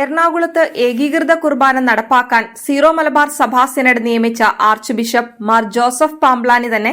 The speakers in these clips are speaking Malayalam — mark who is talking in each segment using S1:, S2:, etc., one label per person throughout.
S1: എറണാകുളത്ത് ഏകീകൃത കുർബാന നടപ്പാക്കാൻ സീറോ മലബാർ സഭാ സെനഡ് നിയമിച്ച archbishop Mar Joseph Pamplany തന്നെ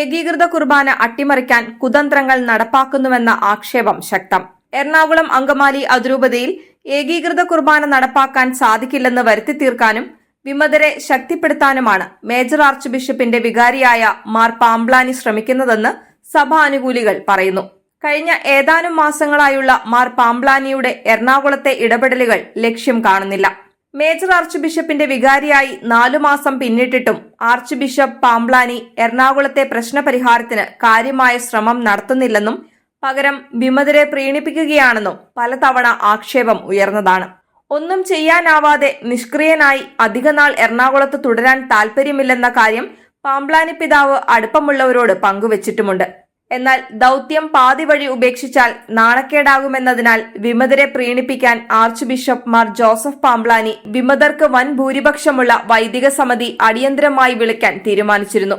S1: ഏകീകൃത കുർബാന അട്ടിമറിക്കാൻ കുതന്ത്രങ്ങൾ നടപ്പാക്കുന്നുവെന്ന ആക്ഷേപം ശക്തം. എറണാകുളം അങ്കമാലി അതിരൂപതയിൽ ഏകീകൃത കുർബാന നടപ്പാക്കാൻ സാധിക്കില്ലെന്ന് വരുത്തി തീർക്കാനും വിമതരെ ശക്തിപ്പെടുത്താനുമാണ് മേജർ ആർച്ച് ബിഷപ്പിന്റെ വികാരിയായ മാർ പാംബ്ലാനി ശ്രമിക്കുന്നതെന്ന് സഭാനുകൂലികൾ പറയുന്നു. കഴിഞ്ഞ ഏതാനും മാസങ്ങളായുള്ള മാർ പാംബ്ലാനിയുടെ എറണാകുളത്തെ ഇടപെടലുകൾ ലക്ഷ്യം കാണുന്നില്ല. മേജർ ആർച്ച് ബിഷപ്പിന്റെ വികാരിയായി നാലു മാസം പിന്നിട്ടിട്ടും ആർച്ച് ബിഷപ്പ് പാംബ്ലാനി എറണാകുളത്തെ പ്രശ്നപരിഹാരത്തിന് കാര്യമായ ശ്രമം നടത്തുന്നില്ലെന്നും പകരം വിമതരെ പ്രീണിപ്പിക്കുകയാണെന്നും പലതവണ ആക്ഷേപം ഉയർന്നതാണ്. ഒന്നും ചെയ്യാനാവാതെ നിഷ്ക്രിയനായി അധികനാൾ എറണാകുളത്ത് തുടരാൻ താൽപര്യമില്ലെന്ന കാര്യം പാംബ്ലാനി പിതാവ് അടുപ്പമുള്ളവരോട് പങ്കുവച്ചിട്ടുമുണ്ട്. എന്നാൽ ദൗത്യം പാതിവഴി ഉപേക്ഷിച്ചാൽ നാണക്കേടാകുമെന്നതിനാൽ വിമതരെ പ്രീണിപ്പിക്കാൻ archbishop Mar Joseph Pamplany വിമതർക്ക് വൻ ഭൂരിപക്ഷമുള്ള വൈദിക സമിതി അടിയന്തരമായി വിളിക്കാൻ തീരുമാനിച്ചിരുന്നു.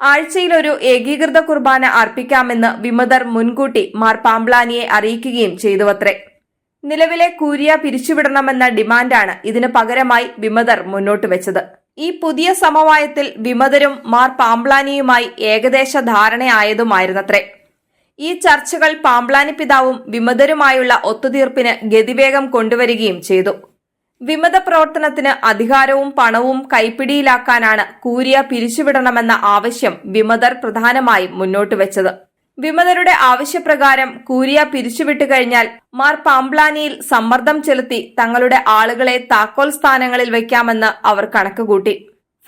S1: ആഴ്ചയിൽ ഒരു ഏകീകൃത കുർബാന അർപ്പിക്കാമെന്ന് വിമതർ മുൻകൂട്ടി മാർ പാംബ്ലാനിയെ അറിയിക്കുകയും ചെയ്തുവത്രേ. നിലവിലെ കൂരിയ പിരിച്ചുവിടണമെന്ന ഡിമാൻഡാണ് ഇതിന് പകരമായി വിമതർ മുന്നോട്ട് വെച്ചത് ഈ പുതിയ സമവായത്തിൽ വിമതരും മാർ പാംബ്ലാനിയുമായി ഏകദേശ ധാരണയായതുമായിരുന്നത്രേ. ഈ ചർച്ചകൾ പാംബ്ലാനി പിതാവും വിമതരുമായുള്ള ഒത്തുതീർപ്പിന് ഗതിവേഗം കൊണ്ടുവരികയും ചെയ്തു. വിമത പ്രവർത്തനത്തിന് അധികാരവും പണവും കൈപ്പിടിയിലാക്കാനാണ് കൂരിയ പിരിച്ചുവിടണമെന്ന ആവശ്യം വിമതർ പ്രധാനമായും മുന്നോട്ട് വെച്ചത് വിമതരുടെ ആവശ്യപ്രകാരം കൂരിയ പിരിച്ചുവിട്ടു കഴിഞ്ഞാൽ മാർ പാംബ്ലാനിയിൽ സമ്മർദ്ദം ചെലുത്തി തങ്ങളുടെ ആളുകളെ താക്കോൽ സ്ഥാനങ്ങളിൽ വയ്ക്കാമെന്ന് അവർ കണക്കുകൂട്ടി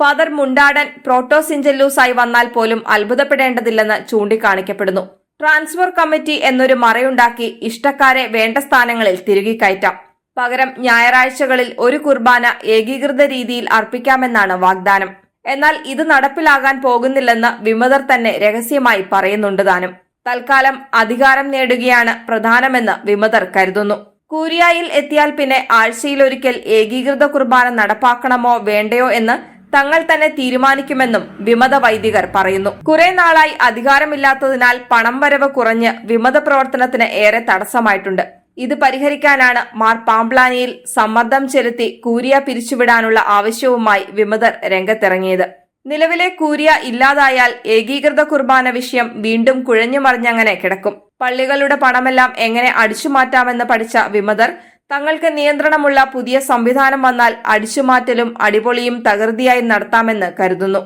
S1: ഫാദർ മുണ്ടാടൻ പ്രോട്ടോസിഞ്ചല്ലൂസായി വന്നാൽ പോലും അത്ഭുതപ്പെടേണ്ടതില്ലെന്ന് ചൂണ്ടിക്കാണിക്കപ്പെടുന്നു. ട്രാൻസ്ഫർ കമ്മിറ്റി എന്നൊരു മറയുണ്ടാക്കി ഇഷ്ടക്കാരെ വേണ്ട സ്ഥാനങ്ങളിൽ തിരികെ കയറ്റാം. പകരം ഞായറാഴ്ചകളിൽ ഒരു കുർബാന ഏകീകൃത രീതിയിൽ അർപ്പിക്കാമെന്നാണ് വാഗ്ദാനം. എന്നാൽ ഇത് നടപ്പിലാകാൻ പോകുന്നില്ലെന്ന് വിമതർ തന്നെ രഹസ്യമായി പറയുന്നുണ്ട് താനും. തൽക്കാലം അധികാരം നേടുകയാണ് പ്രധാനമെന്ന് വിമതർ കരുതുന്നു. കൂരിയായിൽ എത്തിയാൽ പിന്നെ ആഴ്ചയിലൊരിക്കൽ ഏകീകൃത കുർബാന നടപ്പാക്കണമോ വേണ്ടയോ എന്ന് തങ്ങൾ തന്നെ തീരുമാനിക്കുമെന്നും വിമത വൈദികർ പറയുന്നു. കുറെ നാളായി അധികാരമില്ലാത്തതിനാൽ പണം വരവ് കുറഞ്ഞ് വിമത പ്രവർത്തനത്തിന് ഏറെ തടസ്സമായിട്ടുണ്ട്. ഇത് പരിഹരിക്കാനാണ് മാർ പാംപ്ലാനിയിൽ സമ്മർദ്ദം ചെലുത്തി കൂരിയ പിരിച്ചുവിടാനുള്ള ആവശ്യവുമായി വിമതർ രംഗത്തിറങ്ങിയത്. നിലവിലെ കൂരിയ ഇല്ലാതായാൽ ഏകീകൃത കുർബാന വിഷയം വീണ്ടും കുഴഞ്ഞുമറിഞ്ഞങ്ങനെ കിടക്കും. പള്ളികളുടെ പണമെല്ലാം എങ്ങനെ അടിച്ചുമാറ്റാമെന്ന് പഠിച്ച വിമതർ തങ്ങൾക്ക് നിയന്ത്രണമുള്ള പുതിയ സംവിധാനം വന്നാൽ അടിച്ചുമാറ്റലും അടിപൊളിയും തകൃതിയായി നടത്താമെന്ന് കരുതുന്നു.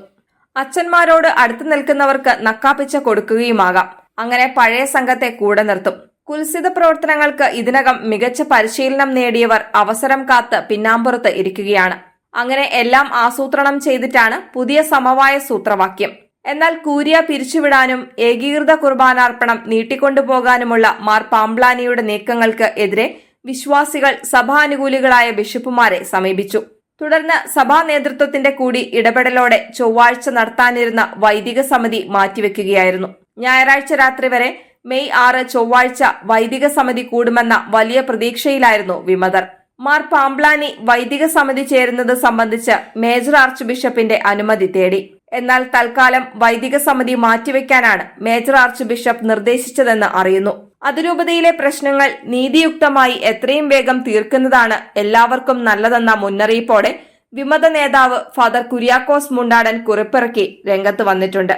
S1: അച്ഛന്മാരോട് അടുത്തു നിൽക്കുന്നവർക്ക് നക്കാപ്പിച്ച കൊടുക്കുകയുമാകാം. അങ്ങനെ പഴയ സംഘത്തെ കൂടെ നിർത്തും. കുൽസിത പ്രവർത്തനങ്ങൾക്ക് ഇതിനകം മികച്ച പരിശീലനം നേടിയവർ അവസരം കാത്ത് പിന്നാമ്പുറത്ത് ഇരിക്കുകയാണ്. അങ്ങനെ എല്ലാം ആസൂത്രണം ചെയ്തിട്ടാണ് പുതിയ സമവായ സൂത്രവാക്യം. എന്നാൽ കൂരിയ പിരിച്ചുവിടാനും ഏകീകൃത കുർബാനാർപ്പണം നീട്ടിക്കൊണ്ടുപോകാനുമുള്ള മാർ പാംബ്ലാനിയുടെ നീക്കങ്ങൾക്ക് എതിരെ വിശ്വാസികൾ സഭാനുകൂലികളായ ബിഷപ്പുമാരെ സമീപിച്ചു. തുടർന്ന് സഭാ നേതൃത്വത്തിന്റെ കൂടി ഇടപെടലോടെ ചൊവ്വാഴ്ച നടത്താനിരുന്ന വൈദിക സമിതി മാറ്റിവെക്കുകയായിരുന്നു. ഞായറാഴ്ച രാത്രി വരെ മെയ് ആറ് ചൊവ്വാഴ്ച വൈദിക സമിതി കൂടുമെന്ന വലിയ പ്രതീക്ഷയിലായിരുന്നു വിമതർ. മാർ പാംബ്ലാനി വൈദിക സമിതി ചേരുന്നത് സംബന്ധിച്ച് മേജർ ആർച്ച് ബിഷപ്പിന്റെ അനുമതി തേടി. എന്നാൽ തൽക്കാലം വൈദിക സമിതി മാറ്റിവെക്കാനാണ് മേജർ ആർച്ച് ബിഷപ്പ് നിർദ്ദേശിച്ചതെന്ന് അറിയുന്നു. അതിരൂപതയിലെ പ്രശ്നങ്ങൾ നീതിയുക്തമായി എത്രയും വേഗം തീർക്കുന്നതാണ് എല്ലാവർക്കും നല്ലതെന്ന മുന്നറിയിപ്പോടെ വിമത നേതാവ് ഫാദർ കുര്യാക്കോസ് മുണ്ടാടൻ കുറിപ്പിറക്കി രംഗത്ത് വന്നിട്ടുണ്ട്.